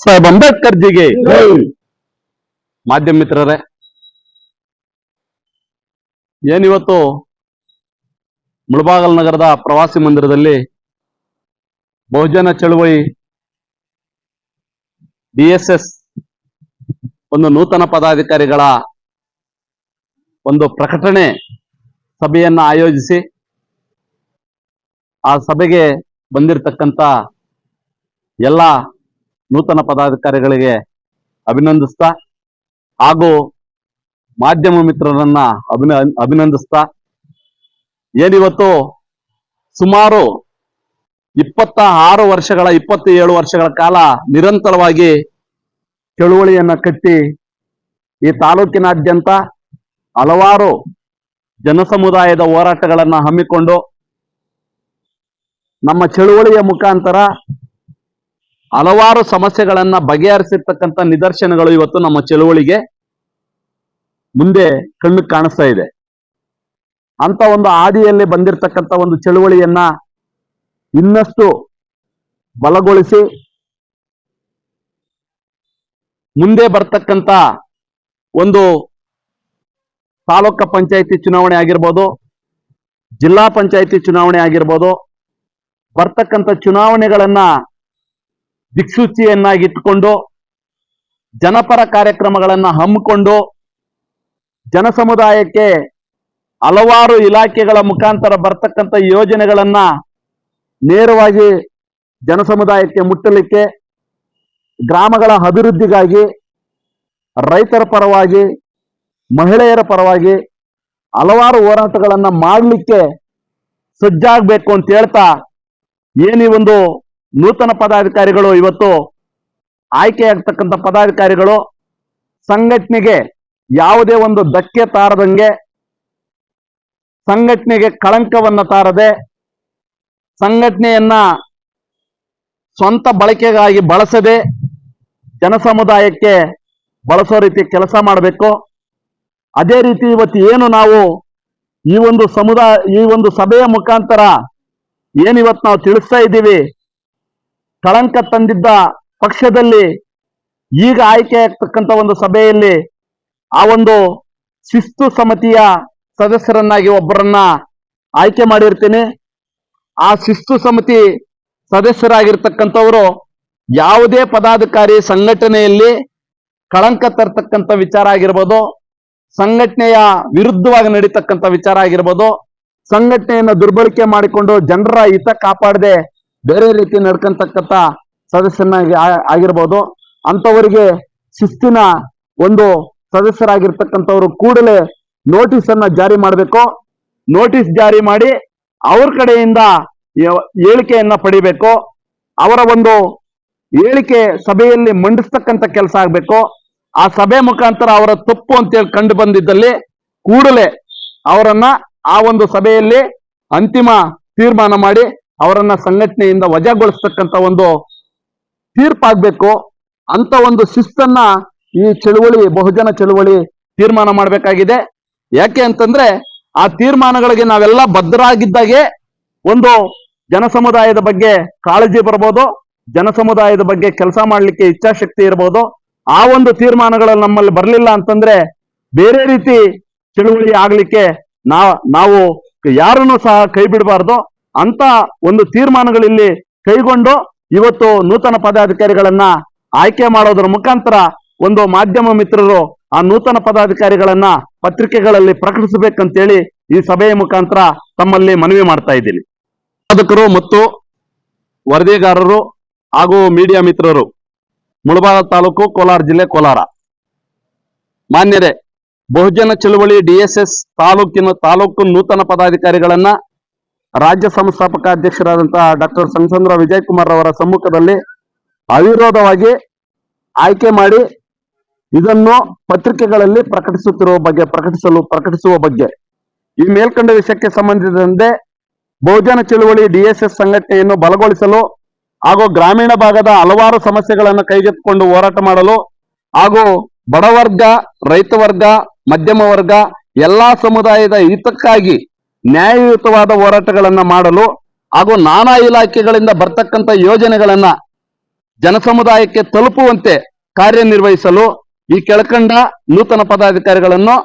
ಸಾಹೇಬ್ ಅಂಬೇಡ್ಕರ್ ಜಿಗೆ ಮಾಧ್ಯಮ ಮಿತ್ರರೇ ಏನಿವತ್ತು ಮುಳಬಾಗಲ್ ನಗರದ ಪ್ರವಾಸಿ ಮಂದಿರದಲ್ಲಿ ಬಹುಜನ ಚಳುವಳಿ ಡಿಎಸ್ಎಸ್ ಒಂದು ನೂತನ ಪದಾಧಿಕಾರಿಗಳ ಒಂದು ಪ್ರಕಟಣೆ ಸಭೆಯನ್ನ ಆಯೋಜಿಸಿ ಆ ಸಭೆಗೆ ಬಂದಿರತಕ್ಕಂತ ಎಲ್ಲ ನೂತನ ಪದಾಧಿಕಾರಿಗಳಿಗೆ ಅಭಿನಂದಿಸ್ತಾ ಹಾಗೂ ಮಾಧ್ಯಮ ಮಿತ್ರರನ್ನ ಅಭಿನ, ಅಭಿನಂದಿಸ್ತಾ ಏನಿವತ್ತು ಸುಮಾರು ಇಪ್ಪತ್ತ ಆರು ವರ್ಷಗಳ, ಇಪ್ಪತ್ತೇಳು ವರ್ಷಗಳ ಕಾಲ ನಿರಂತರವಾಗಿ ಚಳುವಳಿಯನ್ನ ಕಟ್ಟಿ ಈ ತಾಲೂಕಿನಾದ್ಯಂತ ಹಲವಾರು ಜನಸಮುದಾಯದ ಹೋರಾಟಗಳನ್ನ ಹಮ್ಮಿಕೊಂಡು ನಮ್ಮ ಚಳುವಳಿಯ ಮುಖಾಂತರ ಹಲವಾರು ಸಮಸ್ಯೆಗಳನ್ನ ಬಗೆಹರಿಸಿರ್ತಕ್ಕಂಥ ನಿದರ್ಶನಗಳು ಇವತ್ತು ನಮ್ಮ ಚಳುವಳಿಗೆ ಮುಂದೆ ಕಣ್ಣು ಕಾಣಿಸ್ತಾ ಇದೆ. ಅಂತ ಒಂದು ಹಾದಿಯಲ್ಲಿ ಬಂದಿರತಕ್ಕಂತ ಒಂದು ಚಳುವಳಿಯನ್ನ ಇನ್ನಷ್ಟು ಬಲಗೊಳಿಸಿ ಮುಂದೆ ಬರ್ತಕ್ಕಂಥ ಒಂದು ತಾಲೂಕ ಪಂಚಾಯಿತಿ ಚುನಾವಣೆ ಆಗಿರ್ಬೋದು, ಜಿಲ್ಲಾ ಪಂಚಾಯಿತಿ ಚುನಾವಣೆ ಆಗಿರ್ಬೋದು, ಬರ್ತಕ್ಕಂಥ ಚುನಾವಣೆಗಳನ್ನ ದಿಕ್ಸೂಚಿಯನ್ನಾಗಿಟ್ಟುಕೊಂಡು ಜನಪರ ಕಾರ್ಯಕ್ರಮಗಳನ್ನು ಹಮ್ಮಿಕೊಂಡು ಜನಸಮುದಾಯಕ್ಕೆ ಹಲವಾರು ಇಲಾಖೆಗಳ ಮುಖಾಂತರ ಬರ್ತಕ್ಕಂಥ ಯೋಜನೆಗಳನ್ನ ನೇರವಾಗಿ ಜನಸಮುದಾಯಕ್ಕೆ ಮುಟ್ಟಲಿಕ್ಕೆ ಗ್ರಾಮಗಳ ಅಭಿವೃದ್ಧಿಗಾಗಿ ರೈತರ ಪರವಾಗಿ, ಮಹಿಳೆಯರ ಪರವಾಗಿ ಹಲವಾರು ಹೋರಾಟಗಳನ್ನು ಮಾಡಲಿಕ್ಕೆ ಸಜ್ಜಾಗಬೇಕು ಅಂತ ಹೇಳ್ತಾ ಏನಿ ಒಂದು ನೂತನ ಪದಾಧಿಕಾರಿಗಳು ಇವತ್ತು ಆಯ್ಕೆಯಾಗ್ತಕ್ಕಂಥ ಪದಾಧಿಕಾರಿಗಳು ಸಂಘಟನೆಗೆ ಯಾವುದೇ ಒಂದು ಧಕ್ಕೆ ತಾರದಂಗೆ ಸಂಘಟನೆಗೆ ಕಳಂಕವನ್ನ ತಾರದೆ ಸಂಘಟನೆಯನ್ನ ಸ್ವಂತ ಬಳಕೆಗಾಗಿ ಬಳಸದೆ ಜನಸಮುದಾಯಕ್ಕೆ ಬಳಸೋ ರೀತಿ ಕೆಲಸ ಮಾಡಬೇಕು. ಅದೇ ರೀತಿ ಇವತ್ತು ಏನು ನಾವು ಈ ಒಂದು ಸಮುದಾಯ ಈ ಒಂದು ಸಭೆಯ ಮುಖಾಂತರ ಏನಿವತ್ತು ನಾವು ತಿಳಿಸ್ತಾ ಇದ್ದೀವಿ ಕಳಂಕ ತಂದಿದ್ದ ಪಕ್ಷದಲ್ಲಿ ಈಗ ಆಯ್ಕೆ ಆಗ್ತಕ್ಕಂಥ ಒಂದು ಸಭೆಯಲ್ಲಿ ಆ ಒಂದು ಶಿಸ್ತು ಸಮಿತಿಯ ಸದಸ್ಯರನ್ನಾಗಿ ಒಬ್ಬರನ್ನ ಆಯ್ಕೆ ಮಾಡಿರ್ತೀನಿ. ಆ ಶಿಸ್ತು ಸಮಿತಿ ಸದಸ್ಯರಾಗಿರ್ತಕ್ಕಂಥವರು ಯಾವುದೇ ಪದಾಧಿಕಾರಿ ಸಂಘಟನೆಯಲ್ಲಿ ಕಳಂಕ ತರ್ತಕ್ಕಂಥ ವಿಚಾರ ಆಗಿರ್ಬೋದು, ಸಂಘಟನೆಯ ವಿರುದ್ಧವಾಗಿ ನಡೀತಕ್ಕಂಥ ವಿಚಾರ ಆಗಿರ್ಬೋದು, ಸಂಘಟನೆಯನ್ನು ದುರ್ಬಳಕೆ ಮಾಡಿಕೊಂಡು ಜನರ ಹಿತ ಕಾಪಾಡದೆ ಬೇರೆ ರೀತಿ ನಡ್ಕಂತಕ್ಕಂಥ ಸದಸ್ಯನಾಗಿ ಆಗಿರ್ಬೋದು. ಅಂತವರಿಗೆ ಶಿಸ್ತಿನ ಒಂದು ಸದಸ್ಯರಾಗಿರ್ತಕ್ಕಂಥವ್ರು ಕೂಡಲೇ ನೋಟಿಸ್ ಅನ್ನ ಜಾರಿ ಮಾಡಬೇಕು. ನೋಟಿಸ್ ಜಾರಿ ಮಾಡಿ ಅವ್ರ ಕಡೆಯಿಂದ ಹೇಳಿಕೆಯನ್ನ ಪಡಿಬೇಕು. ಅವರ ಒಂದು ಹೇಳಿಕೆ ಸಭೆಯಲ್ಲಿ ಮಂಡಿಸ್ತಕ್ಕಂಥ ಕೆಲಸ ಆಗ್ಬೇಕು. ಆ ಸಭೆ ಮುಖಾಂತರ ಅವರ ತಪ್ಪು ಅಂತೇಳಿ ಕಂಡು ಬಂದಿದ್ದಲ್ಲಿ ಕೂಡಲೇ ಅವರನ್ನ ಆ ಒಂದು ಸಭೆಯಲ್ಲಿ ಅಂತಿಮ ತೀರ್ಮಾನ ಮಾಡಿ ಅವರನ್ನ ಸಂಘಟನೆಯಿಂದ ವಜಾಗೊಳಿಸ್ತಕ್ಕಂಥ ಒಂದು ತೀರ್ಪಾಗ್ಬೇಕು ಅಂತ ಒಂದು ಶಿಸ್ತನ್ನ ಈ ಚಳುವಳಿ, ಬಹುಜನ ಚಳುವಳಿ ತೀರ್ಮಾನ ಮಾಡಬೇಕಾಗಿದೆ. ಯಾಕೆ ಅಂತಂದ್ರೆ ಆ ತೀರ್ಮಾನಗಳಿಗೆ ನಾವೆಲ್ಲ ಬದ್ಧರಾಗಿದ್ದಾಗೆ ಒಂದು ಜನಸಮುದಾಯದ ಬಗ್ಗೆ ಕಾಳಜಿ ಬರ್ಬೋದು, ಜನಸಮುದಾಯದ ಬಗ್ಗೆ ಕೆಲಸ ಮಾಡಲಿಕ್ಕೆ ಇಚ್ಛಾಶಕ್ತಿ ಇರ್ಬೋದು. ಆ ಒಂದು ತೀರ್ಮಾನಗಳು ನಮ್ಮಲ್ಲಿ ಬರಲಿಲ್ಲ ಅಂತಂದ್ರೆ ಬೇರೆ ರೀತಿ ಚಳುವಳಿ ಆಗ್ಲಿಕ್ಕೆ ನಾವು ಯಾರನ್ನು ಸಹ ಕೈ ಬಿಡಬಾರ್ದು. ಅಂತ ಒಂದು ತೀರ್ಮಾನಗಳಲ್ಲಿ ಕೈಗೊಂಡು ಇವತ್ತು ನೂತನ ಪದಾಧಿಕಾರಿಗಳನ್ನ ಆಯ್ಕೆ ಮಾಡೋದ್ರ ಮುಖಾಂತರ ಒಂದು ಮಾಧ್ಯಮ ಮಿತ್ರರು ಆ ನೂತನ ಪದಾಧಿಕಾರಿಗಳನ್ನ ಪತ್ರಿಕೆಗಳಲ್ಲಿ ಪ್ರಕಟಿಸಬೇಕಂತೇಳಿ ಈ ಸಭೆಯ ಮುಖಾಂತರ ತಮ್ಮಲ್ಲಿ ಮನವಿ ಮಾಡ್ತಾ ಇದ್ದೀನಿ. ಸಾಧಕರು ಮತ್ತು ವರದಿಗಾರರು ಹಾಗೂ ಮೀಡಿಯಾ ಮಿತ್ರರು, ಮುಳಬಾಗ ತಾಲೂಕು ಕೋಲಾರ ಜಿಲ್ಲೆ ಕೋಲಾರ. ಮಾನ್ಯರೇ, ಬಹುಜನ ಚಳುವಳಿ ಡಿಎಸ್ಎಸ್ ತಾಲೂಕಿನ ತಾಲೂಕು ನೂತನ ಪದಾಧಿಕಾರಿಗಳನ್ನ ರಾಜ್ಯ ಸಂಸ್ಥಾಪಕ ಅಧ್ಯಕ್ಷರಾದಂತಹ ಡಾಕ್ಟರ್ ಸಂಸಂದ್ರ ವಿಜಯ್ ಕುಮಾರ್ ಅವರ ಸಮ್ಮುಖದಲ್ಲಿ ಅವಿರೋಧವಾಗಿ ಆಯ್ಕೆ ಮಾಡಿ ಇದನ್ನು ಪತ್ರಿಕೆಗಳಲ್ಲಿ ಪ್ರಕಟಿಸುತ್ತಿರುವ ಬಗ್ಗೆ, ಪ್ರಕಟಿಸಲು, ಪ್ರಕಟಿಸುವ ಬಗ್ಗೆ. ಈ ಮೇಲ್ಕಂಡ ವಿಷಯಕ್ಕೆ ಸಂಬಂಧಿಸಿದಂತೆ ಬಹುಜನ ಚಳುವಳಿ ಡಿಎಸ್ಎಸ್ ಸಂಘಟನೆಯನ್ನು ಬಲಗೊಳಿಸಲು ಹಾಗೂ ಗ್ರಾಮೀಣ ಭಾಗದ ಹಲವಾರು ಸಮಸ್ಯೆಗಳನ್ನು ಕೈಗೆತ್ತಿಕೊಂಡು ಹೋರಾಟ ಮಾಡಲು ಹಾಗೂ ಬಡವರ್ಗ ರೈತ ವರ್ಗ, ಮಧ್ಯಮ ವರ್ಗ, ಎಲ್ಲಾ ಸಮುದಾಯದ ಹಿತಕ್ಕಾಗಿ ನ್ಯಾಯಯುತವಾದ ಹೋರಾಟಗಳನ್ನ ಮಾಡಲು ಹಾಗೂ ನಾನಾ ಇಲಾಖೆಗಳಿಂದ ಬರ್ತಕ್ಕಂಥ ಯೋಜನೆಗಳನ್ನ ಜನಸಮುದಾಯಕ್ಕೆ ತಲುಪುವಂತೆ ಕಾರ್ಯನಿರ್ವಹಿಸಲು ಈ ಕೆಳಕಂಡ ನೂತನ ಪದಾಧಿಕಾರಿಗಳನ್ನು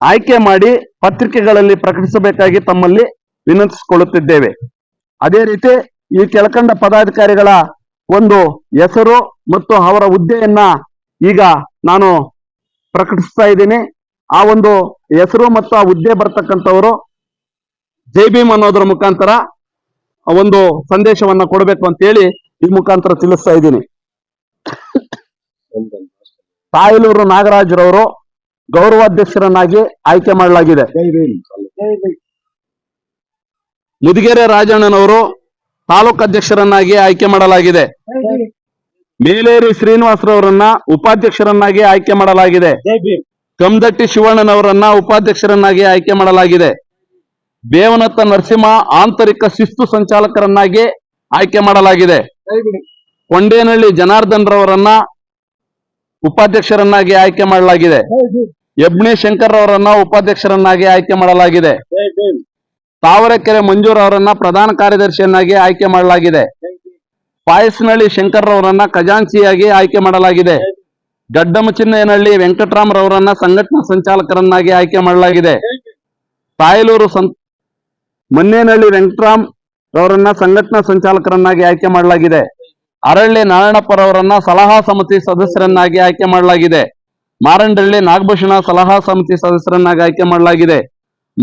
ಆಯ್ಕೆ ಮಾಡಿ ಪತ್ರಿಕೆಗಳಲ್ಲಿ ಪ್ರಕಟಿಸಬೇಕಾಗಿ ತಮ್ಮಲ್ಲಿ ವಿನಂತಿಸಿಕೊಳ್ಳುತ್ತಿದ್ದೇವೆ. ಅದೇ ರೀತಿ ಈ ಕೆಳಕಂಡ ಪದಾಧಿಕಾರಿಗಳ ಒಂದು ಹೆಸರು ಮತ್ತು ಅವರ ಹುದ್ದೆಯನ್ನ ಈಗ ನಾನು ಪ್ರಕಟಿಸ್ತಾ ಇದ್ದೀನಿ. ಆ ಒಂದು ಹೆಸರು ಮತ್ತು ಆ ಹುದ್ದೆ ಬರ್ತಕ್ಕಂಥವರು ಜೈ ಭೀಮ್ ಅನ್ನೋದ್ರ ಮುಖಾಂತರ ಒಂದು ಸಂದೇಶವನ್ನ ಕೊಡಬೇಕು ಅಂತೇಳಿ ಈ ಮುಖಾಂತರ ತಿಳಿಸ್ತಾ ಇದ್ದೀನಿ. ತಾಯಲೂರು ನಾಗರಾಜ್ರವರು ಗೌರವಾಧ್ಯಕ್ಷರನ್ನಾಗಿ ಆಯ್ಕೆ ಮಾಡಲಾಗಿದೆ. ಮುದಿಗೆರೆ ರಾಜಣ್ಣನವರು ತಾಲೂಕು ಅಧ್ಯಕ್ಷರನ್ನಾಗಿ ಆಯ್ಕೆ ಮಾಡಲಾಗಿದೆ. ಮೇಲೇರಿ ಶ್ರೀನಿವಾಸರವರನ್ನ ಉಪಾಧ್ಯಕ್ಷರನ್ನಾಗಿ ಆಯ್ಕೆ ಮಾಡಲಾಗಿದೆ. ಕಮದಟ್ಟಿ ಶಿವಣ್ಣನವರನ್ನ ಉಪಾಧ್ಯಕ್ಷರನ್ನಾಗಿ ಆಯ್ಕೆ ಮಾಡಲಾಗಿದೆ. ಬೇವನತ್ತ ನರಸಿಂಹ ಆಂತರಿಕ ಶಿಸ್ತು ಸಂಚಾಲಕರನ್ನಾಗಿ ಆಯ್ಕೆ ಮಾಡಲಾಗಿದೆ. ಕೊಂಡೇನಹಳ್ಳಿ ಜನಾರ್ದನ್ ರವರನ್ನ ಉಪಾಧ್ಯಕ್ಷರನ್ನಾಗಿ ಆಯ್ಕೆ ಮಾಡಲಾಗಿದೆ. ಯಬ್ಣಿ ಶಂಕರ್ ಅವರನ್ನ ಉಪಾಧ್ಯಕ್ಷರನ್ನಾಗಿ ಆಯ್ಕೆ ಮಾಡಲಾಗಿದೆ. ತಾವರೆಕೆರೆ ಮಂಜೂರ್ ಅವರನ್ನ ಪ್ರಧಾನ ಕಾರ್ಯದರ್ಶಿಯನ್ನಾಗಿ ಆಯ್ಕೆ ಮಾಡಲಾಗಿದೆ. ಪಾಯಸನಹಳ್ಳಿ ಶಂಕರ್ ಅವರನ್ನ ಖಜಾಂಚಿಯಾಗಿ ಆಯ್ಕೆ ಮಾಡಲಾಗಿದೆ. ಗಡ್ಡಮಚಿನ್ನೇನಹಳ್ಳಿ ವೆಂಕಟರಾಮರವರನ್ನ ಸಂಘಟನಾ ಸಂಚಾಲಕರನ್ನಾಗಿ ಆಯ್ಕೆ ಮಾಡಲಾಗಿದೆ. ತಾಯಲೂರು ಸಂ, ಮನ್ನೇನಹಳ್ಳಿ ವೆಂಕಟರಾಮ್ ರವರನ್ನ ಸಂಘಟನಾ ಸಂಚಾಲಕರನ್ನಾಗಿ ಆಯ್ಕೆ ಮಾಡಲಾಗಿದೆ. ಅರಳ್ಳಿ ನಾರಾಯಣಪ್ಪರವರನ್ನ ಸಲಹಾ ಸಮಿತಿ ಸದಸ್ಯರನ್ನಾಗಿ ಆಯ್ಕೆ ಮಾಡಲಾಗಿದೆ. ಮಾರಂಡಳ್ಳಿ ನಾಗಭೂಷಣ ಸಲಹಾ ಸಮಿತಿ ಸದಸ್ಯರನ್ನಾಗಿ ಆಯ್ಕೆ ಮಾಡಲಾಗಿದೆ.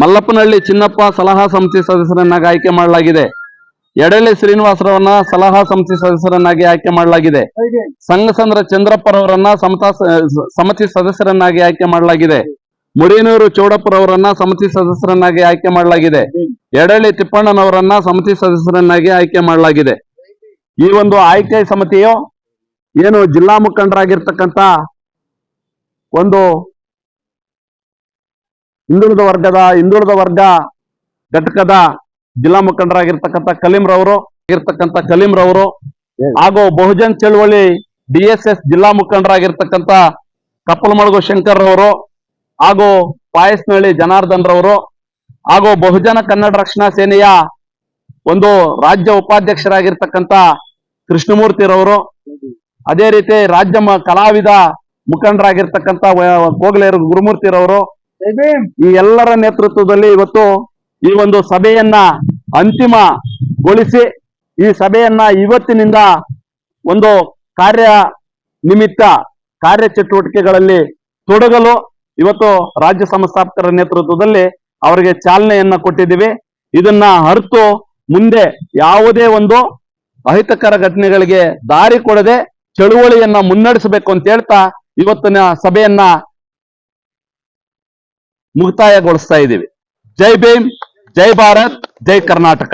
ಮಲ್ಲಪ್ಪನಹಳ್ಳಿ ಚಿನ್ನಪ್ಪ ಸಲಹಾ ಸಮಿತಿ ಸದಸ್ಯರನ್ನಾಗಿ ಆಯ್ಕೆ ಮಾಡಲಾಗಿದೆ. ಎಡಳ್ಳಿ ಶ್ರೀನಿವಾಸರವರನ್ನ ಸಲಹಾ ಸಮಿತಿ ಸದಸ್ಯರನ್ನಾಗಿ ಆಯ್ಕೆ ಮಾಡಲಾಗಿದೆ. ಸಂಘಸಂದ್ರ ಚಂದ್ರಪ್ಪರವರನ್ನ ಸಮತಾ ಸಮಿತಿ ಸದಸ್ಯರನ್ನಾಗಿ ಆಯ್ಕೆ ಮಾಡಲಾಗಿದೆ. ಮುಡಿನೂರು ಚೌಡಪ್ಪರವರನ್ನ ಸಮಿತಿ ಸದಸ್ಯರನ್ನಾಗಿ ಆಯ್ಕೆ ಮಾಡಲಾಗಿದೆ. ಎಡಳ್ಳಿ ತಿಪ್ಪಣ್ಣನವರನ್ನ ಸಮಿತಿ ಸದಸ್ಯರನ್ನಾಗಿ ಆಯ್ಕೆ ಮಾಡಲಾಗಿದೆ. ಈ ಒಂದು ಆಯ್ಕೆ ಸಮಿತಿಯು ಏನು ಜಿಲ್ಲಾ ಮುಖಂಡರಾಗಿರ್ತಕ್ಕಂತ ಒಂದು ಹಿಂದುಳಿದ ವರ್ಗದ ಹಿಂದುಳಿದ ವರ್ಗ ಘಟಕದ ಜಿಲ್ಲಾ ಮುಖಂಡರಾಗಿರ್ತಕ್ಕಂಥ ಕಲೀಂ ರವರು ಆಗಿರ್ತಕ್ಕಂಥ ಕಲೀಂ ರವರು ಹಾಗೂ ಬಹುಜನ್ ಚಳವಳಿ ಡಿ ಎಸ್ ಎಸ್ ಜಿಲ್ಲಾ ಮುಖಂಡರಾಗಿರ್ತಕ್ಕಂಥ ಕಪ್ಪಲಮಳಗು ಶಂಕರ್ ರವರು, ಹಾಗೂ ಪಾಯಸ್ನಹಳ್ಳಿ ಜನಾರ್ದನ್ ರವರು, ಹಾಗೂ ಬಹುಜನ ಕನ್ನಡ ರಕ್ಷಣಾ ಸೇನೆಯ ಒಂದು ರಾಜ್ಯ ಉಪಾಧ್ಯಕ್ಷರಾಗಿರ್ತಕ್ಕಂಥ ಕೃಷ್ಣಮೂರ್ತಿ ರವರು, ಅದೇ ರೀತಿ ರಾಜ್ಯ ಕಲಾವಿದ ಮುಖಂಡರಾಗಿರ್ತಕ್ಕಂಥ ಕೋಗಲೇರು ಗುರುಮೂರ್ತಿ ಗುರುಮೂರ್ತಿರವರು ಈ ಎಲ್ಲರ ನೇತೃತ್ವದಲ್ಲಿ ಇವತ್ತು ಈ ಒಂದು ಸಭೆಯನ್ನ ಅಂತಿಮಗೊಳಿಸಿ, ಈ ಸಭೆಯನ್ನ ಇವತ್ತಿನಿಂದ ಒಂದು ಕಾರ್ಯ ನಿಮಿತ್ತ ಕಾರ್ಯ ಚಟುವಟಿಕೆಗಳಲ್ಲಿ ತೊಡಗಲು ಇವತ್ತು ರಾಜ್ಯ ಸಂಸ್ಥಾಪಕರ ನೇತೃತ್ವದಲ್ಲಿ ಅವರಿಗೆ ಚಾಲನೆಯನ್ನ ಕೊಟ್ಟಿದ್ದೀವಿ. ಇದನ್ನ ಅರ್ತು ಮುಂದೆ ಯಾವುದೇ ಒಂದು ಅಹಿತಕರ ಘಟನೆಗಳಿಗೆ ದಾರಿ ಕೊಡದೆ ಚಳುವಳಿಯನ್ನ ಮುನ್ನಡೆಸಬೇಕು ಅಂತ ಹೇಳ್ತಾ ಇವತ್ತಿನ ಸಭೆಯನ್ನ ಮುಕ್ತಾಯಗೊಳಿಸ್ತಾ ಇದ್ದೀವಿ ಜೈ ಭೀಮ್. ಜೈ ಭಾರತ್ ಜೈ ಕರ್ನಾಟಕ